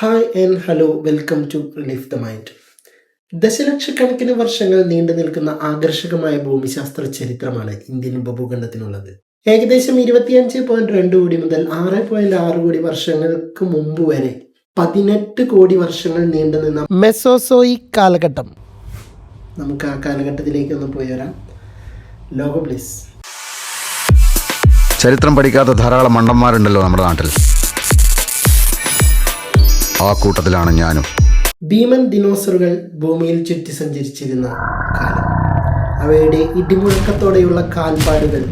Hi and hello welcome to relief the mind ദശലക്ഷക്കണക്കിന് വർഷങ്ങൾ നീണ്ടു നിൽക്കുന്ന ആകർഷകമായ ഭൂമിശാസ്ത്ര ചരിത്രമാണ് ഇന്ത്യൻ ഉപഭൂഖണ്ഡത്തിനുള്ളത്. ഏകദേശം ഇരുപത്തിയഞ്ച് പോയിന്റ് രണ്ട് കോടി മുതൽ ആറ് പോയിന്റ് ആറ് കോടി വർഷങ്ങൾക്ക് മുമ്പ് വരെ പതിനെട്ട് കോടി വർഷങ്ങൾ നീണ്ടു നിന്ന മെസോസോയി കാലഘട്ടം. നമുക്ക് ആ കാലഘട്ടത്തിലേക്ക് ഒന്ന് പോയി വരാം. ലോക പ്ലീസ് ചരിത്രം പഠിക്കാത്ത ധാരാളം മണ്ടന്മാരുണ്ടല്ലോ നമ്മുടെ നാട്ടിൽ. ആ കൂട്ടത്തിലാണ് ഞാനും. ഭീമൻ ദിനോസറുകൾ ഭൂമിയിൽ ചുറ്റി സഞ്ചരിച്ചിരുന്ന കാലം. അവയുടെ ഇടിമുഴക്കത്തോടെയുള്ള കാൽപ്പാടുകൾ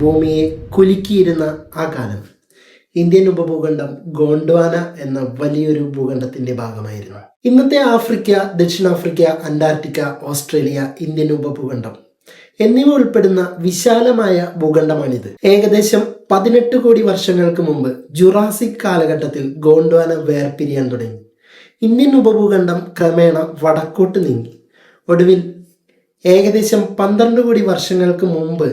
ഭൂമിയെ കുലുക്കിയിരുന്ന ആ കാലം. ഇന്ത്യൻ ഉപഭൂഖണ്ഡം ഗോണ്ട്വാന എന്ന വലിയൊരു ഭൂഖണ്ഡത്തിന്റെ ഭാഗമായിരുന്നു. ഇന്നത്തെ ആഫ്രിക്ക ദക്ഷിണാഫ്രിക്ക അന്റാർട്ടിക്ക ഓസ്ട്രേലിയ ഇന്ത്യൻ ഉപഭൂഖണ്ഡം എന്നിവ ഉൾപ്പെടുന്ന വിശാലമായ ഭൂഖണ്ഡമാണിത്. ഏകദേശം പതിനെട്ട് കോടി വർഷങ്ങൾക്ക് മുമ്പ് ജുറാസിക് കാലഘട്ടത്തിൽ ഗോണ്ട്വാന വേർപിരിയാൻ തുടങ്ങി. ഇന്ത്യൻ ഉപഭൂഖണ്ഡം ക്രമേണ വടക്കോട്ട് നീങ്ങി. ഒടുവിൽ ഏകദേശം പന്ത്രണ്ട് കോടി വർഷങ്ങൾക്ക് മുമ്പ്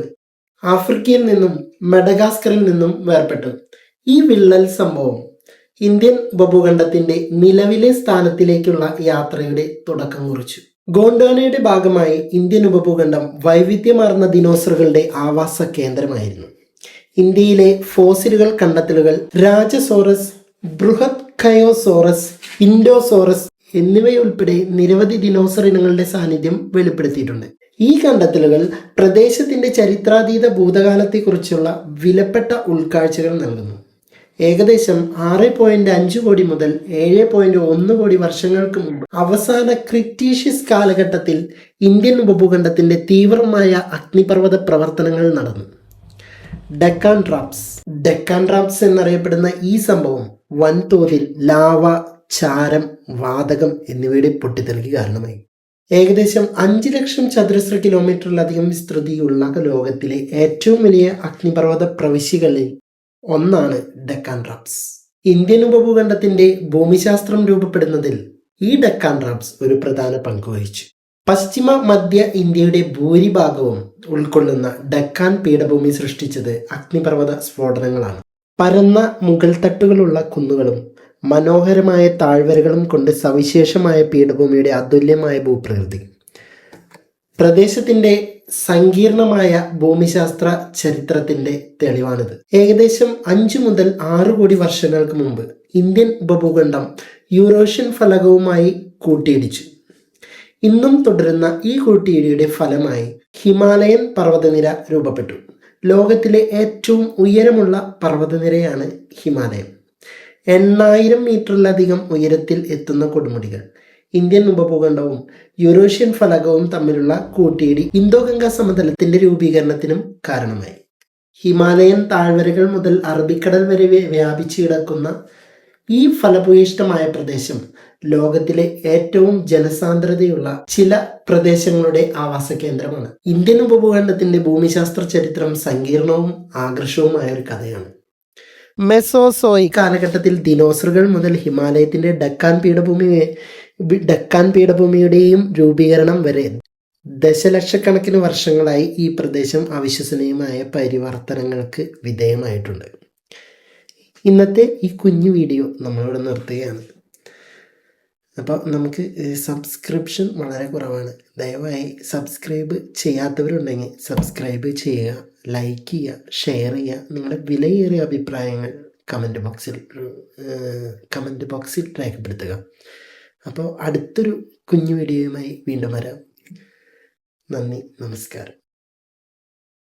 ആഫ്രിക്കയിൽ നിന്നും മെഡഗാസ്കറിൽ നിന്നും വേർപെട്ടു ഈ വിള്ളൽ സംഭവം ഇന്ത്യൻ ഉപഭൂഖണ്ഡത്തിന്റെ നിലവിലെ സ്ഥാനത്തിലേക്കുള്ള യാത്രയുടെ തുടക്കം കുറിച്ചു. ഗോണ്ട്വാനയുടെ ഭാഗമായി ഇന്ത്യൻ ഉപഭൂഖണ്ഡം വൈവിധ്യമാർന്ന ദിനോസറുകളുടെ ആവാസ കേന്ദ്രമായിരുന്നു. ഇന്ത്യയിലെ ഫോസിലുകൾ കണ്ടെത്തലുകൾ രാജസോറസ് ബൃഹത് ഖയോസോറസ് ഇൻഡോസോറസ് എന്നിവയുൾപ്പെടെ നിരവധി ദിനോസർ ഇനങ്ങളുടെ സാന്നിധ്യം വെളിപ്പെടുത്തിയിട്ടുണ്ട്. ഈ കണ്ടെത്തലുകൾ പ്രദേശത്തിന്റെ ചരിത്രാതീത ഭൂതകാലത്തെക്കുറിച്ചുള്ള വിലപ്പെട്ട ഉൾക്കാഴ്ചകൾ നൽകുന്നു. ഏകദേശം ആറ് പോയിന്റ് അഞ്ച് കോടി മുതൽ ഏഴ് പോയിന്റ് ഒന്ന് കോടി വർഷങ്ങൾക്ക് മുമ്പ് അവസാന ക്രിറ്റീഷ്യസ് കാലഘട്ടത്തിൽ ഇന്ത്യൻ ഉപഭൂഖണ്ഡത്തിന്റെ തീവ്രമായ അഗ്നിപർവത പ്രവർത്തനങ്ങൾ നടന്നു. ഡെക്കാൻ ട്രാപ്സ്. ഡെക്കാൻ ട്രാപ്സ് എന്നറിയപ്പെടുന്ന ഈ സംഭവം വൻതോതിൽ ലാവ ചാരം വാതകം എന്നിവയുടെ പൊട്ടിത്തെറിക്ക് കാരണമായി. ഏകദേശം അഞ്ച് ലക്ഷം ചതുരശ്ര കിലോമീറ്ററിലധികം വിസ്തൃതിയുള്ള ലോകത്തിലെ ഏറ്റവും വലിയ അഗ്നിപർവത പ്രവിശ്യകളിൽ ഒന്നാണ് ഡെക്കാൻ ഡ്രാപ്സ് ഇന്ത്യൻ ഉപഭൂഖണ്ഡത്തിന്റെ ഭൂമിശാസ്ത്രം രൂപപ്പെടുന്നതിൽ ഈ ഡെക്കാൻ ഡ്രാപ്സ് ഒരു പ്രധാന പങ്ക് വഹിച്ചു. പശ്ചിമ മധ്യ ഇന്ത്യയുടെ ഭൂരിഭാഗവും ഉൾക്കൊള്ളുന്ന ഡെക്കാൻ പീഠഭൂമി സൃഷ്ടിച്ചത് അഗ്നിപർവത സ്ഫോടനങ്ങളാണ്. പരന്ന മുഗൾ തട്ടുകളുള്ള കുന്നുകളും മനോഹരമായ താഴ്വരകളും കൊണ്ട് സവിശേഷമായ പീഠഭൂമിയുടെ അതുല്യമായ ഭൂപ്രകൃതി. പ്രദേശത്തിന്റെ സങ്കീർണമായ ഭൂമിശാസ്ത്ര ചരിത്രത്തിന്റെ തെളിവാണിത്. ഏകദേശം അഞ്ചു മുതൽ ആറു കോടി വർഷങ്ങൾക്ക് മുമ്പ് ഇന്ത്യൻ ഉപഭൂഖണ്ഡം യൂറോഷ്യൻ ഫലകവുമായി കൂട്ടിയിടിച്ചു. ഇന്നും തുടരുന്ന ഈ കൂട്ടിയിടിയുടെ ഫലമായി ഹിമാലയൻ പർവതനിര രൂപപ്പെട്ടു. ലോകത്തിലെ ഏറ്റവും ഉയരമുള്ള പർവതനിരയാണ് ഹിമാലയം. എണ്ണായിരം മീറ്ററിലധികം ഉയരത്തിൽ എത്തുന്ന കൊടുമുടികൾ. ഇന്ത്യൻ ഉപഭൂഖണ്ഡവും യൂറോഷ്യൻ ഫലകവും തമ്മിലുള്ള കൂട്ടിയിടി ഇന്തോ ഗംഗാ സമതലത്തിന്റെ രൂപീകരണത്തിനും കാരണമായി. ഹിമാലയൻ താഴ്വരകൾ മുതൽ അറബിക്കടൽ വരെ വ്യ- വ്യാപിച്ചു കിടക്കുന്ന ഈ ഫലഭൂയിഷ്ടമായ പ്രദേശം ലോകത്തിലെ ഏറ്റവും ജനസാന്ദ്രതയുള്ള ചില പ്രദേശങ്ങളുടെ ആവാസ കേന്ദ്രമാണ്. ഇന്ത്യൻ ഉപഭൂഖണ്ഡത്തിന്റെ ഭൂമിശാസ്ത്ര ചരിത്രം സങ്കീർണവും ആകർഷവുമായ ഒരു കഥയാണ്. മെസോസോയി കാലഘട്ടത്തിൽ ദിനോസറുകൾ മുതൽ ഹിമാലയത്തിന്റെ ഡക്കാൻ പീഠഭൂമി ഡക്കാൻ പീഠഭൂമിയുടെയും രൂപീകരണം വരെ. ദശലക്ഷക്കണക്കിന് വർഷങ്ങളായി ഈ പ്രദേശം അവിശ്വസനീയമായ പരിവർത്തനങ്ങൾക്ക് വിധേയമായിട്ടുണ്ട്. ഇന്നത്തെ ഈ കുഞ്ഞു വീഡിയോ നമ്മളിവിടെ നിർത്തുകയാണ്. അപ്പോൾ നമുക്ക് സബ്സ്ക്രിപ്ഷൻ വളരെ കുറവാണ്. ദയവായി സബ്സ്ക്രൈബ് ചെയ്യാത്തവരുണ്ടെങ്കിൽ സബ്സ്ക്രൈബ് ചെയ്യുക ലൈക്ക് ചെയ്യുക ഷെയർ ചെയ്യുക. നിങ്ങളുടെ വിലയേറിയ അഭിപ്രായങ്ങൾ കമന്റ് ബോക്സിൽ കമന്റ് ബോക്സിൽ രേഖപ്പെടുത്തുക. അപ്പോൾ അടുത്തൊരു കുഞ്ഞു വീഡിയോയുമായി വീണ്ടും വരാം. നന്ദി നമസ്കാരം.